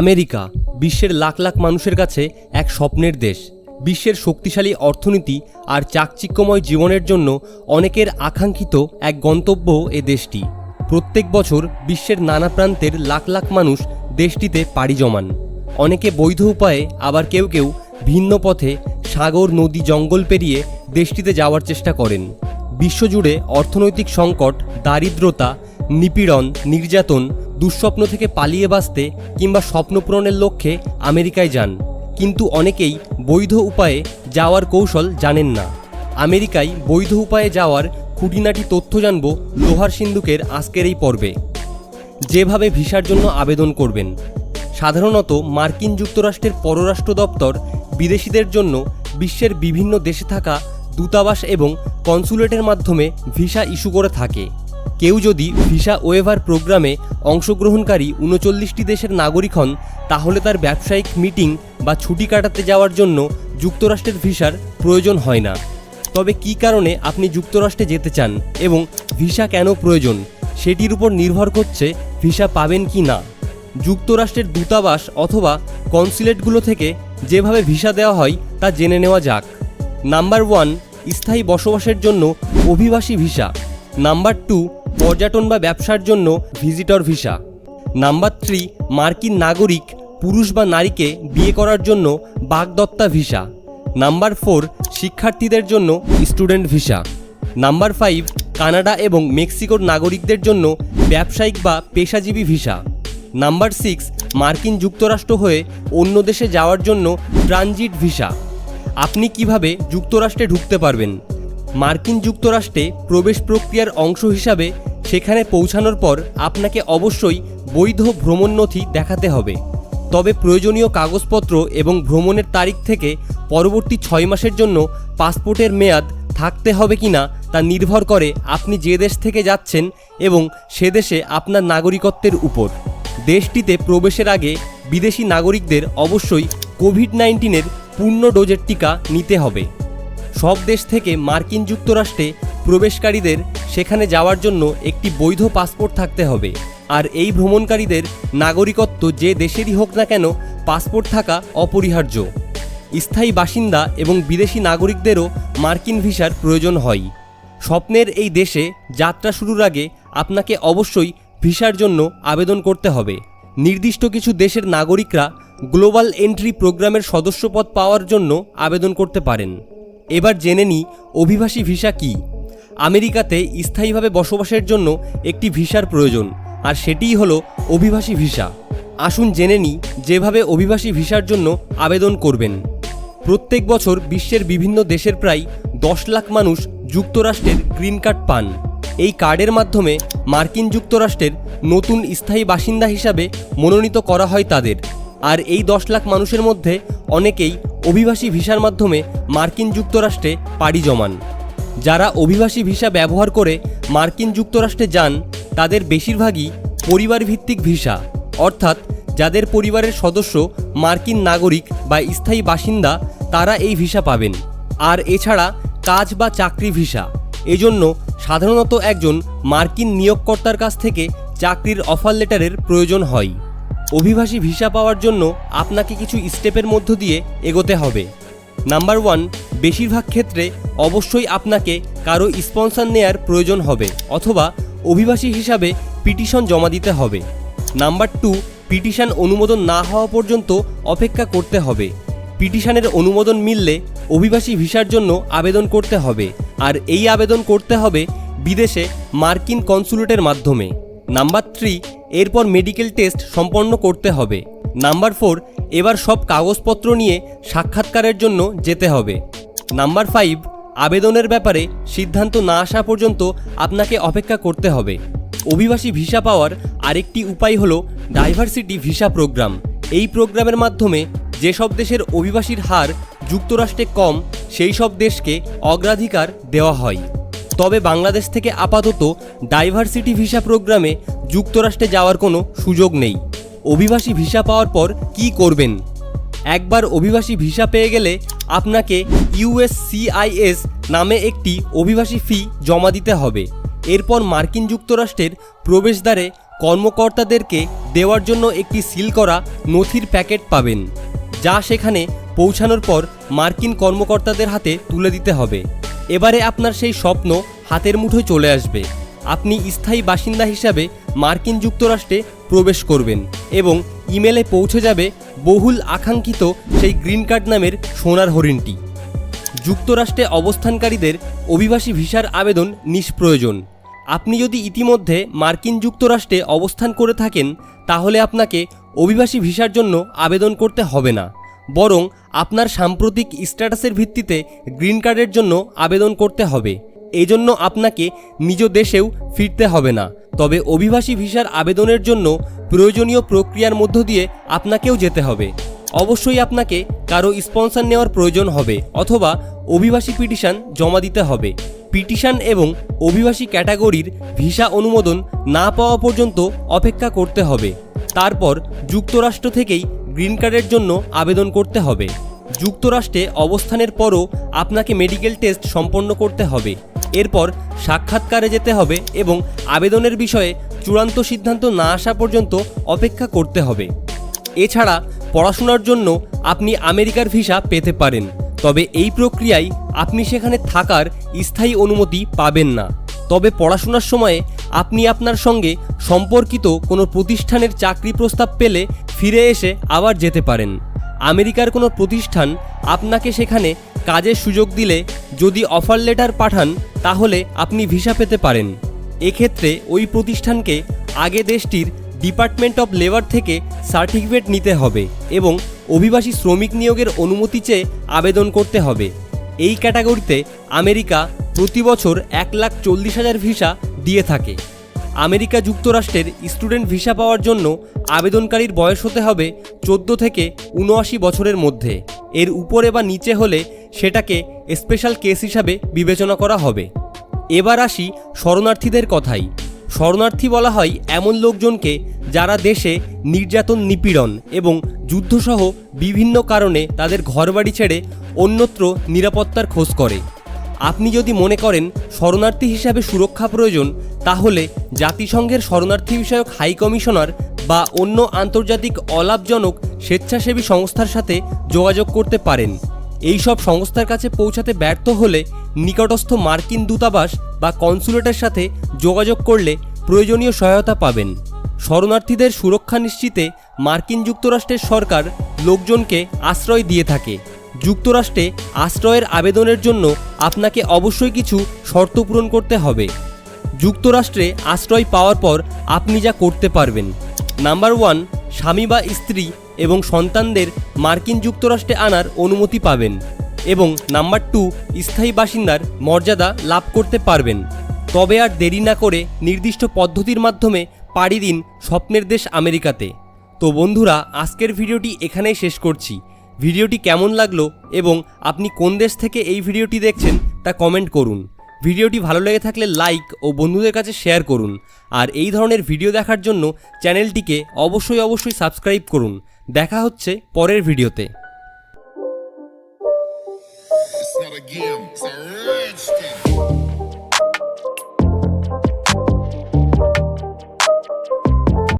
America, বিশ্বের লাখ লাখ মানুষের কাছে এক স্বপ্নের দেশ। বিশ্বের শক্তিশালী অর্থনীতি আর চাকচিক্যময় জীবনের জন্য অনেকের আকাঙ্ক্ষিত এক গন্তব্য এ দেশটি। প্রত্যেক বছর বিশ্বের নানা প্রান্তের লাখ লাখ মানুষ দেশটিতে পাড়ি জমান। অনেকে বৈধ উপায়ে আবার কেউ কেউ ভিন্ন পথে সাগর, নদী, জঙ্গল পেরিয়ে দেশটিতে যাওয়ার চেষ্টা করেন। বিশ্বজুড়ে অর্থনৈতিক সংকট, দারিদ্রতা নিপীড়ন, নির্যাতন, দুঃস্বপ্ন থেকে পালিয়ে বাঁচতে কিংবা স্বপ্ন পূরণের লক্ষ্যে আমেরিকায় যান। কিন্তু অনেকেই বৈধ উপায়ে যাওয়ার কৌশল জানেন না। আমেরিকায় বৈধ উপায়ে যাওয়ার খুঁটিনাটি তথ্য জানব লোহার সিন্ধুকের আজকের এই পর্বে। যেভাবে ভিসার জন্য আবেদন করবেন। সাধারণত মার্কিন যুক্তরাষ্ট্রের পররাষ্ট্র দপ্তর বিদেশিদের জন্য বিশ্বের বিভিন্ন দেশে থাকা দূতাবাস এবং কনসুলেটের মাধ্যমে ভিসা ইস্যু করে থাকে। কেউ যদি ভিসা ওয়েভার প্রোগ্রামে অংশগ্রহণকারী উনচল্লিশটি দেশের নাগরিক হন, তাহলে তার ব্যবসায়িক মিটিং বা ছুটি কাটাতে যাওয়ার জন্য যুক্তরাষ্ট্রের ভিসার প্রয়োজন হয় না। তবে কী কারণে আপনি যুক্তরাষ্ট্রে যেতে চান এবং ভিসা কেন প্রয়োজন? সেটির উপর নির্ভর করছে ভিসা পাবেন কি না। যুক্তরাষ্ট্রের দূতাবাস অথবা কনসুলেটগুলো থেকে যেভাবে ভিসা দেওয়া হয়, তা জেনে নেওয়া যাক। নাম্বার ওয়ান, স্থায়ী বসবাসের জন্য অভিবাসী ভিসা। নাম্বার টু পর্যটন বা ব্যবসার জন্য ভিজিটর ভিসা নাম্বার থ্রি মার্কিন নাগরিক, পুরুষ বা নারীকে বিয়ে করার জন্য বাগদত্তা ভিসা নাম্বার ফোর শিক্ষার্থীদের জন্য student visa number five Canada এবং মেক্সিকোর নাগরিকদের জন্য ব্যবসায়িক বা পেশাজীবী ভিসা নাম্বার সিক্স মার্কিন যুক্তরাষ্ট্র হয়ে অন্য দেশে যাওয়ার জন্য ট্রানজিট ভিসা আপনি কীভাবে যুক্তরাষ্ট্রে ঢুকতে পারবেন? মার্কিন যুক্তরাষ্ট্রে প্রবেশ প্রক্রিয়ার অংশ হিসাবে সেখানে পৌঁছানোর পর আপনাকে অবশ্যই বৈধ ভ্রমণ নথি দেখাতে হবে। তবে প্রয়োজনীয় কাগজপত্র এবং ভ্রমণের তারিখ থেকে পরবর্তী ছয় মাসের জন্য পাসপোর্টের মেয়াদ থাকতে হবে কিনা তা নির্ভর করে আপনি যে দেশ থেকে যাচ্ছেন এবং সে দেশে আপনার নাগরিকত্বের উপর। দেশটিতে প্রবেশের আগে বিদেশি নাগরিকদের অবশ্যই কোভিড নাইন্টিনের পূর্ণ ডোজের টিকা নিতে হবে। সব দেশ থেকে মার্কিন যুক্তরাষ্ট্রে প্রবেশকারীদের সেখানে যাওয়ার জন্য একটি বৈধ পাসপোর্ট থাকতে হবে। আর এই ভ্রমণকারীদের নাগরিকত্ব যে দেশেরই হোক না কেন, পাসপোর্ট থাকা অপরিহার্য। স্থায়ী বাসিন্দা এবং বিদেশি নাগরিকদেরও মার্কিন ভিসার প্রয়োজন হয়। স্বপ্নের এই দেশে যাত্রা শুরুর আগে আপনাকে অবশ্যই ভিসার জন্য আবেদন করতে হবে। নির্দিষ্ট কিছু দেশের নাগরিকরা গ্লোবাল এন্ট্রি প্রোগ্রামের সদস্যপদ পাওয়ার জন্য আবেদন করতে পারেন। এবার জেনে নিই অভিবাসী ভিসা কি। আমেরিকাতে স্থায়ীভাবে বসবাসের জন্য একটি ভিসার প্রয়োজন, আর সেটিই হলো অভিবাসী ভিসা। আসুন জেনে নিই যেভাবে অভিবাসী ভিসার জন্য আবেদন করবেন। প্রত্যেক বছর বিশ্বের বিভিন্ন দেশের প্রায় দশ লাখ মানুষ যুক্তরাষ্ট্রের গ্রিন কার্ড পান। এই কার্ডের মাধ্যমে মার্কিন যুক্তরাষ্ট্রের নতুন স্থায়ী বাসিন্দা হিসাবে মনোনীত করা হয় তাদের, আর এই দশ লাখ মানুষের মধ্যে অনেকেই অভিবাসী ভিসার মাধ্যমে মার্কিন যুক্তরাষ্ট্রে পাড়ি জমান। যারা অভিবাসী ভিসা ব্যবহার করে মার্কিন যুক্তরাষ্ট্রে যান, তাদের বেশিরভাগই পরিবার ভিত্তিক ভিসা, অর্থাৎ যাদের পরিবারের সদস্য মার্কিন নাগরিক বা স্থায়ী বাসিন্দা, তারা এই ভিসা পাবেন। আর এছাড়া কাজ বা চাকরি ভিসা, এজন্য সাধারণত একজন মার্কিন নিয়োগকর্তার কাছ থেকে চাকরির অফার লেটারের প্রয়োজন হয়। অভিবাসী ভিসা পাওয়ার জন্য আপনাকে কিছু স্টেপের মধ্য দিয়ে এগোতে হবে। নাম্বার ওয়ান, বেশিরভাগ ক্ষেত্রে অবশ্যই আপনাকে কারও স্পন্সর নেয়ার প্রয়োজন হবে অথবা অভিবাসী হিসাবে পিটিশন জমা দিতে হবে। নাম্বার টু, পিটিশন অনুমোদন না হওয়া পর্যন্ত অপেক্ষা করতে হবে। পিটিশনের অনুমোদন মিললে অভিবাসী ভিসার জন্য আবেদন করতে হবে আর এই আবেদন করতে হবে বিদেশে মার্কিন কনসুলেটের মাধ্যমে। নাম্বার থ্রি এরপর মেডিকেল টেস্ট সম্পন্ন করতে হবে। নাম্বার ফোর এবার সব কাগজপত্র নিয়ে সাক্ষাৎকারের জন্য যেতে হবে। নাম্বার ফাইভ আবেদনের ব্যাপারে সিদ্ধান্ত না আসা পর্যন্ত আপনাকে অপেক্ষা করতে হবে। অভিবাসী ভিসা পাওয়ার আরেকটি উপায় হলো ডাইভার্সিটি ভিসা প্রোগ্রাম এই প্রোগ্রামের মাধ্যমে যেসব দেশের অভিবাসীর হার যুক্তরাষ্ট্রে কম, সেই সব দেশকে অগ্রাধিকার দেওয়া হয়। তবে বাংলাদেশ থেকে আপাতত ডাইভার্সিটি ভিসা প্রোগ্রামে যুক্তরাষ্ট্রে যাওয়ার কোনো সুযোগ নেই। অভিবাসী ভিসা পাওয়ার পর কি করবেন? একবার অভিবাসী ভিসা পেয়ে গেলে আপনাকে ইউএসসিআইএস নামে একটি অভিবাসী ফি জমা দিতে হবে। এরপর মার্কিন যুক্তরাষ্ট্রের প্রবেশদ্বারে কর্মকর্তাদেরকে দেওয়ার জন্য একটি সিল করা নথির প্যাকেট পাবেন, যা সেখানে পৌঁছানোর পর মার্কিন কর্মকর্তাদের হাতে তুলে দিতে হবে। এবারে আপনার সেই স্বপ্ন হাতের মুঠোয় চলে আসবে। আপনি স্থায়ী বাসিন্দা হিসাবে মার্কিন যুক্তরাষ্ট্রে প্রবেশ করবেন এবং ইমেলে পৌঁছে যাবে বহুল আকাঙ্ক্ষিত সেই গ্রিন কার্ড নামের সোনার হরিণটি। যুক্তরাষ্ট্রে অবস্থানকারীদের অভিবাসী ভিসার আবেদন নিষ্প্রয়োজন। আপনি যদি ইতিমধ্যে মার্কিন যুক্তরাষ্ট্রে অবস্থান করে থাকেন, তাহলে আপনাকে অভিবাসী ভিসার জন্য আবেদন করতে হবে না। বরং আপনার সাম্প্রতিক স্ট্যাটাসের ভিত্তিতে গ্রিন কার্ডের জন্য আবেদন করতে হবে। এই জন্য আপনাকে নিজ দেশেও ফিরতে হবে না। তবে অভিবাসী ভিসার আবেদনের জন্য প্রয়োজনীয় প্রক্রিয়ার মধ্য দিয়ে আপনাকেও যেতে হবে। অবশ্যই আপনাকে কারও স্পন্সর নেওয়ার প্রয়োজন হবে অথবা অভিবাসী পিটিশন জমা দিতে হবে। পিটিশন এবং অভিবাসী ক্যাটাগরির ভিসা অনুমোদন না পাওয়া পর্যন্ত অপেক্ষা করতে হবে। তারপর যুক্তরাষ্ট্র থেকেই গ্রিন কার্ডের জন্য আবেদন করতে হবে। যুক্তরাষ্ট্রে অবস্থানের পরও আপনাকে মেডিকেল টেস্ট সম্পন্ন করতে হবে। এরপর সাক্ষাৎকারে যেতে হবে এবং আবেদনের বিষয়ে চূড়ান্ত সিদ্ধান্ত না আসা পর্যন্ত অপেক্ষা করতে হবে। এছাড়া পড়াশোনার জন্য আপনি আমেরিকার ভিসা পেতে পারেন, তবে এই প্রক্রিয়ায় আপনি সেখানে থাকার স্থায়ী অনুমতি পাবেন না। তবে পড়াশোনার সময়ে আপনি আপনার সঙ্গে সম্পর্কিত কোনো প্রতিষ্ঠানের চাকরি প্রস্তাব পেলে ফিরে এসে আবার যেতে পারেন। আমেরিকার কোনো প্রতিষ্ঠান আপনাকে সেখানে কাজের সুযোগ দিলে যদি অফার লেটার পাঠান, তাহলে আপনি ভিসা পেতে পারেন। এক্ষেত্রে ওই প্রতিষ্ঠানকে আগে দেশটির ডিপার্টমেন্ট অফ লেবার থেকে সার্টিফিকেট নিতে হবে এবং অভিবাসী শ্রমিক নিয়োগের অনুমতি চেয়ে আবেদন করতে হবে। এই ক্যাটাগরিতে আমেরিকা প্রতি বছর এক লাখ চল্লিশ হাজার ভিসা দিয়ে থাকে। আমেরিকা যুক্তরাষ্ট্রের স্টুডেন্ট ভিসা পাওয়ার জন্য আবেদনকারীর বয়স হতে হবে চোদ্দ থেকে উনআশি বছরের মধ্যে। এর উপরে বা নিচে হলে সেটাকে স্পেশাল কেস হিসাবে বিবেচনা করা হবে। এবার আসি শরণার্থীদের কথাই। শরণার্থী বলা হয় এমন লোকজনকে যারা দেশে নির্যাতন, নিপীড়ন এবং যুদ্ধসহ বিভিন্ন কারণে তাদের ঘরবাড়ি ছেড়ে অন্যত্র নিরাপত্তার খোঁজ করে। আপনি যদি মনে করেন শরণার্থী হিসাবে সুরক্ষা প্রয়োজন, তাহলে জাতিসংঘের শরণার্থী বিষয়ক হাই কমিশনার বা অন্য আন্তর্জাতিক অলাভজনক স্বেচ্ছাসেবী সংস্থার সাথে যোগাযোগ করতে পারেন। এই সব সংস্থার কাছে পৌঁছাতে ব্যর্থ হলে নিকটস্থ মার্কিন দূতাবাস বা কনসুলেটের সাথে যোগাযোগ করলে প্রয়োজনীয় সহায়তা পাবেন। শরণার্থীদের সুরক্ষা নিশ্চিতে মার্কিন যুক্তরাষ্ট্রের সরকার লোকজনকে আশ্রয় দিয়ে থাকে। যুক্তরাষ্ট্রে আশ্রয়ের আবেদনের জন্য আপনাকে অবশ্যই কিছু শর্ত পূরণ করতে হবে। যুক্তরাষ্ট্রে আশ্রয় পাওয়ার পর আপনি যা করতে পারবেন। নাম্বার ওয়ান, স্বামী বা স্ত্রী এবং সন্তানদের মার্কিন যুক্তরাষ্ট্রে আনার অনুমতি পাবেন এবং নাম্বার টু, স্থায়ী বাসিন্দার মর্যাদা লাভ করতে পারবেন। তবে আর দেরি না করে নির্দিষ্ট পদ্ধতির মাধ্যমে পাড়ি দিন স্বপ্নের দেশ আমেরিকাতে। তো বন্ধুরা, আজকের ভিডিওটি এখানেই শেষ করছি। ভিডিওটি কেমন লাগল এবং আপনি কোন দেশ থেকে এই ভিডিওটি দেখছেন তা কমেন্ট করুন। ভিডিওটি ভালো লেগে থাকলে লাইক ও বন্ধুদের কাছে শেয়ার করুন। আর এই ধরনের ভিডিও দেখার জন্য চ্যানেলটিকে অবশ্যই অবশ্যই সাবস্ক্রাইব করুন। দেখা হচ্ছে পরের ভিডিওতে।